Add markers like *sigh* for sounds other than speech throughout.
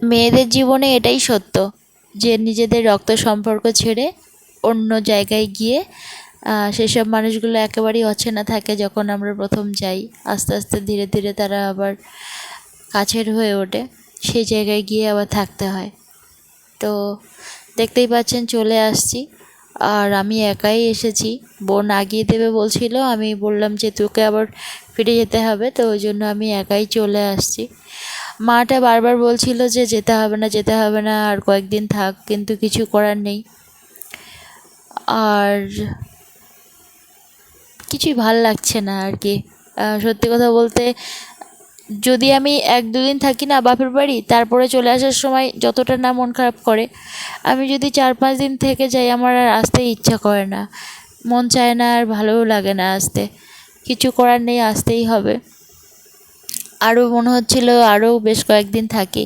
মেয়েদের জীবনে এটাই সত্য যে নিজেদের রক্ত সম্পর্ক ছেড়ে অন্য জায়গায় গিয়ে সেসব মানুষগুলো একেবারেই অচেনা থাকে যখন আমরা প্রথম যাই। আস্তে আস্তে ধীরে ধীরে তারা আবার কাছের হয়ে ওঠে। সেই জায়গায় গিয়ে আবার থাকতে হয়। তো দেখতেই পাচ্ছেন চলে আসছি। আর আমি একাই এসেছি। বোন আগিয়ে দেবে বলছিল, আমি বললাম যে তোকে আবার ফিরে যেতে হবে, তো ওই জন্য আমি একাই চলে আসছি। মাটা বারবার বলছিল যে যেতে হবে না, যেতে হবে না, আর কয়েকদিন থাক, কিন্তু কিছু করার নেই। আর কিছুই ভালো লাগছে না আর কি। সত্যি কথা বলতে যদি আমি এক দুদিন থাকি না বাপের বাড়ি, তারপরে চলে আসার সময় যতটা না মন খারাপ করে, আমি যদি চার পাঁচ দিন থেকে যাই, আমার আর আসতে ইচ্ছা করে না। মন চায় না আর ভালোও লাগে না আসতে। কিছু করার নেই, আসতেই হবে। আরও মনে হচ্ছিল আরও বেশ কয়েকদিন থাকি।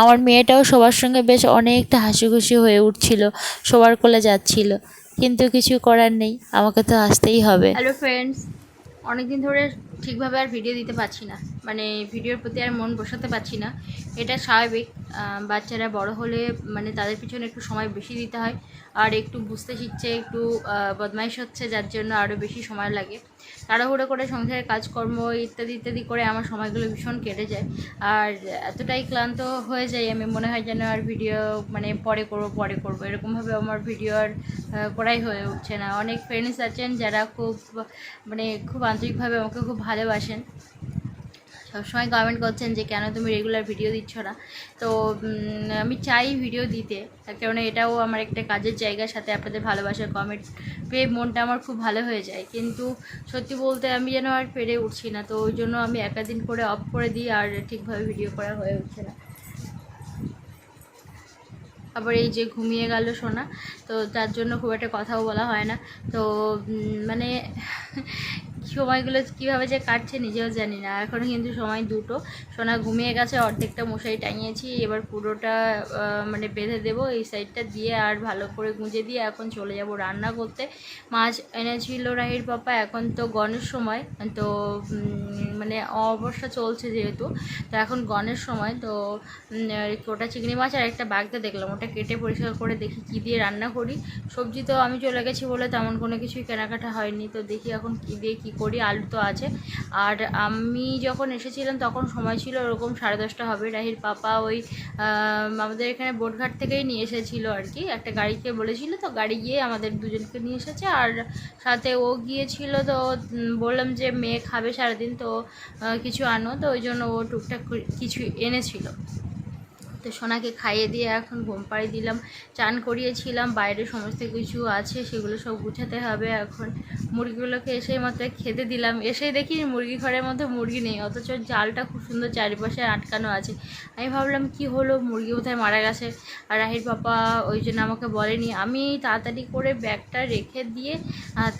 আমার মেয়েটাও সবার সঙ্গে বেশ অনেকটা হাসিখুশি হয়ে উঠছিল, সবার কোলে যাচ্ছিল। কিন্তু কিছু করার নেই, আমাকে তো আসতেই হবে। হ্যালো ফ্রেন্ডস অনেকদিন ধরে ঠিকভাবে আর ভিডিও দিতে পারছি না। মানে ভিডিওর প্রতি আর মন বসাতে পারছি না। এটা স্বাভাবিক। বাচ্চারা বড় হলে মানে তাদের পিছনে একটু সময় বেশি দিতে হয়। আর একটু বুঝতে শিখছে, একটু বদমাইশ হচ্ছে, যার জন্য আরও বেশি সময় লাগে। তাড়াহুড়ো করে সংসারের কাজকর্ম ইত্যাদি ইত্যাদি করে আমার সময়গুলো ভীষণ কেটে যায়। আর এতটাই ক্লান্ত হয়ে যাই আমি, মনে হয় যেন আর ভিডিও মানে পরে করব পরে করব। এরকমভাবে আমার ভিডিও আর করাই হয়ে উঠছে না। অনেক ফ্রেন্ডস আছেন যারা খুব মানে খুব আন্তরিকভাবে আমাকে খুব ভালোবাসেন। সবসময় কমেন্ট করছেন যে, কেন তুমি রেগুলার ভিডিও দিচ্ছ না? তো আমি চাই ভিডিও দিতে। তার কারণে এটাও আমার একটা কাজের জায়গার সাথে আপনাদের ভালোবাসার কমেন্ট পেয়ে মনটা আমার খুব ভালো হয়ে যায়। কিন্তু সত্যি বলতে আমি যেন আর পেরে উঠছি না। তো ওই জন্য আমি একাদিন করে অফ করে দিই আর ঠিকভাবে ভিডিও করা হয়ে উঠছে না। আবার এই যে ঘুমিয়ে গেল সোনা, তো তার জন্য খুব একটা কথাও বলা হয় না। তো মানে সময়গুলো কীভাবে যে কাটছে নিজেও জানি না। এখনও কিন্তু সময় দুটো। সোনা ঘুমিয়ে গেছে, অর্ধেকটা মশারি টাঙিয়েছি, এবার পুরোটা মানে বেঁধে দেবো এই সাইডটা দিয়ে আর ভালো করে গুঁজে দিয়ে এখন চলে যাব রান্না করতে। মাছ এনেছিল রাহির পাপা, এখন তো গণের সময়, তো মানে অবস্থা চলছে যেহেতু, তো এখন গণের সময়, তো ওটা চিংড়ি মাছ আর একটা বাগদা দেখলাম, ওটা কেটে পরিষ্কার করে দেখি কী দিয়ে রান্না করি। সবজি তো আমি চলে গেছি বলে তেমন কোনো কিছুই কেনাকাটা হয়নি, তো দেখি এখন কী দিয়ে কী করি। আলু তো আছে। আর আমি যখন এসেছিলাম তখন সময় ছিল ওরকম সাড়ে দশটা হবে। রাহির পাপা ওই আমাদের এখানে বোটঘাট থেকেই নিয়ে এসেছিল আর কি। একটা গাড়িকে বলেছিল তো গাড়ি গিয়ে আমাদের দুজনকে নিয়ে এসেছে। আর সাথে ও গিয়েছিল তো বললাম যে মেয়ে খাবে সারাদিন তো কিছু আনো। তো ওই জন্য ও টুকটাক করে কিছু এনেছিল। তো সোনাকে খাইয়ে দিয়ে এখন ঘুম পাড়িয়ে দিলাম, চান করিয়েছিলাম, বাইরে সমস্ত কিছু আছে, সেগুলো সব গুছাতে হবে এখন। মুরগিগুলোকে এসে মাত্র খেতে দিলাম। এসে দেখি মুরগি ঘরের মধ্যে মুরগি নেই, অথচ জালটা খুব সুন্দর চারিপাশে আটকানো আছে। আমি ভাবলাম, কি হলো? মুরগি কোথায় মারা গেছে। আর রাহির পাপা ওই জন্য আমাকে বলেনি। আমি তাড়াতাড়ি করে ব্যাগটা রেখে দিয়ে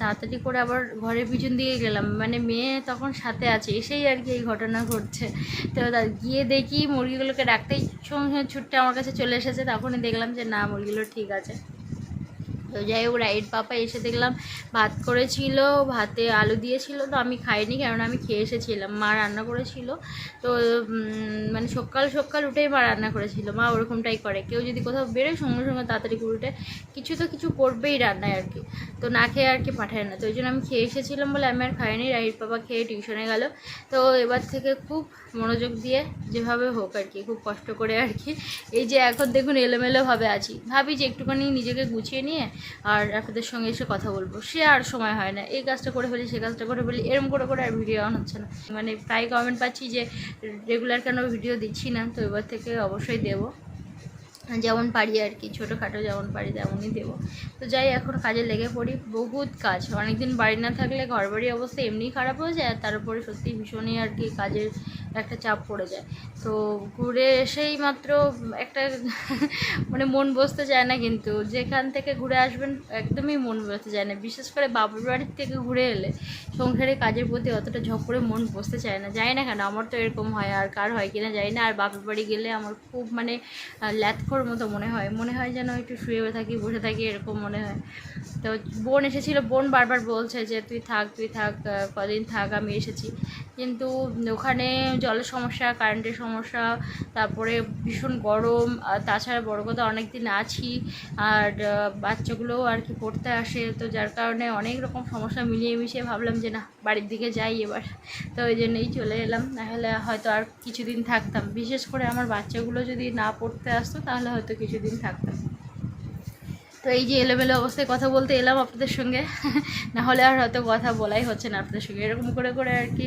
তাড়াতাড়ি করে আবার ঘরের পিছন দিকে গেলাম। মানে মেয়ে তখন সাথে আছে, এসেই আর কি এই ঘটনা ঘটছে। তো গিয়ে দেখি মুরগিগুলোকে ডাকতেই সঙ্গে ছুটতে আমার কাছে চলে এসেছে তখনই দেখলাম যে না মুরগিগুলো ঠিক আছে। তো যাই হোক, রাইট পাপা এসে দেখলাম ভাত করেছিল, ভাতে আলু দিয়েছিল, তো আমি খাইনি কারণ আমি খেয়ে এসেছিলাম। মা রান্না করেছিল, তো মানে সকাল সকাল উঠেই মা রান্না করেছিল। মা ওরকমটাই করে। কেউ যদি কোথাও বেরোয় সঙ্গে সঙ্গে তাড়াতাড়ি উঠে কিছু তো কিছু করবেই রান্নায় আর কি। তো না খেয়ে আর কি পাঠায় না। তো ওই জন্য আমি খেয়ে এসেছিলাম বলে আমি আর খাইনি। রাহির পাপা খেয়ে টিউশনে গেল। তো এবার থেকে খুব মনোযোগ দিয়ে যেভাবে হোক আর কি, খুব কষ্ট করে আর কি। এই যে এখন দেখুন এলোমেলোভাবে আছি। ভাবি যে একটুখানি নিজেকে গুছিয়ে নিয়ে আর আপনাদের সঙ্গে এসে কথা বলব। সে আর সময় হয় না। এই কাজটা করে ফেলি, সে কাজটা করে ফেলি, এরম করে করে আর ভিডিও অন হচ্ছে না। মানে প্রায় কমেন্ট পাচ্ছি যে রেগুলার কেন ভিডিও দিচ্ছি না, তো এবার থেকে অবশ্যই দেবো। যেমন পারি আর কি, ছোটোখাটো যেমন পারি তেমনই দেবো। তো যাই, এখন কাজে লেগে পড়ি। বহুত কাজ। অনেকদিন বাড়ি না থাকলে ঘর বাড়ির অবস্থা এমনিই খারাপ হয়ে যায়, আর তার উপরে সত্যি ভীষণই আর কি কাজের একটা চাপ পড়ে যায়। তো ঘুরে এসেই মাত্র একটা *laughs* মানে মন বসতে চায় না কিন্তু, যেখান থেকে ঘুরে আসবেন একদমই মন বসতে চায় না। বিশেষ করে বাবার বাড়ির থেকে ঘুরে এলে সংসারে কাজের প্রতি অতটা ঝপ করে মন বসতে চায় না। জানি না কেন, আমার তো এরকম হয়, আর কার হয় কিনা জানি না। আর বাপের বাড়ি গেলে আমার খুব মানে ল্যাথখোর মতো মনে হয়। মনে হয় যেন একটু শুয়ে থাকি, বসে থাকি, এরকম মনে হয়। তো বোন এসেছিল, বোন বারবার বলছে যে, তুই থাক তুই থাক কদিন থাক, আমি এসেছি। কিন্তু ওখানে জলের সমস্যা কারেন্টের সমস্যা, তারপরে ভীষণ গরম তাছাড়া বড় কথা অনেক দিন আছি, আর বাচ্চাগুলোও আর কি পড়তে আসে, তো যার কারণে অনেক রকম সমস্যা মিলিয়ে মিশিয়ে ভাবলাম যে না, বাড়ির দিকে যাই এবার, তো ওই জন্যই চলে এলাম, নাহলে হয়তো আর কিছুদিন থাকতাম। বিশেষ করে আমার বাচ্চাগুলো যদি না পড়তে আসতো, তাহলে হয়তো কিছুদিন থাকতাম। তো এই যে এলোমেলো অবস্থায় কথা বলতে এলাম আপনাদের সঙ্গে। না হলে আর হয়তো কথা বলাই হচ্ছে না আপনাদের সঙ্গে। এরকম করে করে আর কি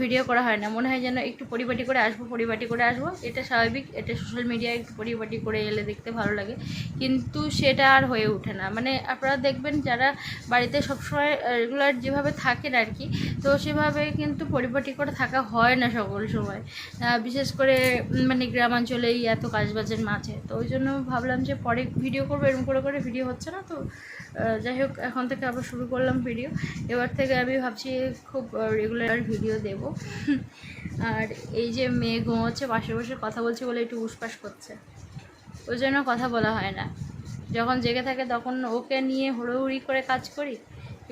ভিডিও করা হয় না। মনে হয় যেন একটু পরিপাটি করে আসব, পরিপাটি করে আসব। এটা স্বাভাবিক, এটা সোশ্যাল মিডিয়ায় একটু পরিপাটি করে এলে দেখতে ভালো লাগে। কিন্তু সেটা আর হয়ে ওঠে না। মানে আপনারা দেখবেন যারা বাড়িতে সবসময় রেগুলার যেভাবে থাকেন আর কি, তো সেভাবে কিন্তু পরিপাটি করে থাকা হয় না সকল সময়। বিশেষ করে মানে গ্রামাঞ্চলেই এত কাজবাজের মাঝে। তো ওই জন্য ভাবলাম যে পরে ভিডিও করব, এরকম করে করে ভিডিও হচ্ছে না, তো যাই হোক, এখন থেকে আবার শুরু করলাম ভিডিও এবার থেকে আমি ভাবছি খুব রেগুলার ভিডিও দেব। আর এই যে মেয়ে ঘুমোচ্ছে, পাশে বসে কথা বলছে বলে একটু উসপাস করছে। ওই জন্য কথা বলা হয় না। যখন জেগে থাকে তখন ওকে নিয়ে হুড়োহুড়ি করে কাজ করি।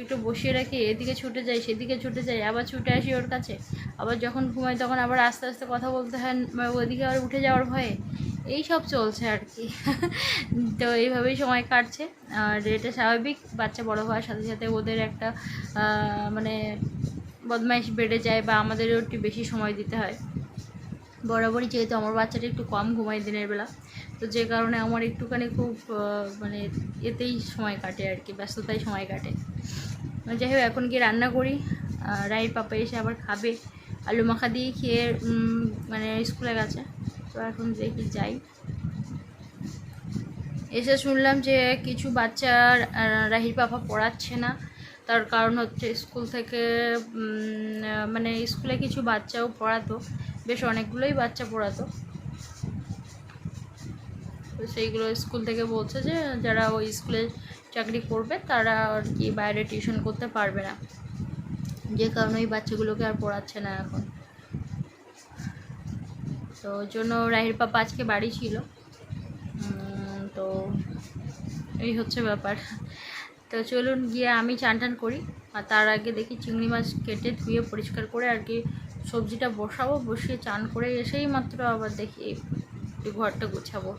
একটু বসিয়ে রাখি, এদিকে ছুটে যাই, সেদিকে ছুটে যাই, আবার ছুটে আসি ওর কাছে। আবার যখন ঘুমাই তখন আবার আস্তে আস্তে কথা বলতে হয় ওদিকে আবার উঠে যাওয়ার ভয়ে। এই সব চলছে আর কি। তো এইভাবেই সময় কাটছে। আর এটা স্বাভাবিক, বাচ্চা বড় হওয়ার সাথে সাথে ওদের একটা মানে বদমাইশ বেড়ে যায় বা আমাদেরও একটু বেশি সময় দিতে হয়। বরাবরই যেহেতু আমার বাচ্চাটা একটু কম ঘুমায় দিনের বেলা, তো যে কারণে আমার একটুখানি খুব মানে এতেই সময় কাটে আর কি, ব্যস্ততায় সময় কাটে। যাই হোক, এখন গিয়ে রান্না করি। রায়ের পাপা এসে আবার খাবে। আলু মাখা দিয়ে খেয়ে মানে স্কুলে গেছে। তো এখন দেখি যাই। এসে শুনলাম যে কিছু বাচ্চা রাহির পাপা পড়াচ্ছে না। তার কারণ হচ্ছে স্কুল থেকে মানে স্কুলে কিছু বাচ্চাও পড়াতো। বেশ অনেকগুলোই বাচ্চা পড়াতো। তো সেইগুলো স্কুল থেকে বলছে যে যারা ওই স্কুলে চাকরি করবে, তারা আর কি বাইরে টিউশন করতে পারবে না। যে কারণে ওই বাচ্চাগুলোকে আর পড়াচ্ছে না এখন। তো ওই জন্য রাহির পাপা আজকে বাড়ি ছিল। তো এই হচ্ছে ব্যাপার। তো চলুন গিয়ে আমি চান টান করি, আর তার আগে দেখি চিংড়ি মাছ কেটে ধুয়ে পরিষ্কার করে আর কি সবজিটা বসাবো, বসিয়ে চান করে এসেই মাত্র আবার দেখি ঘরটা গুছাবো।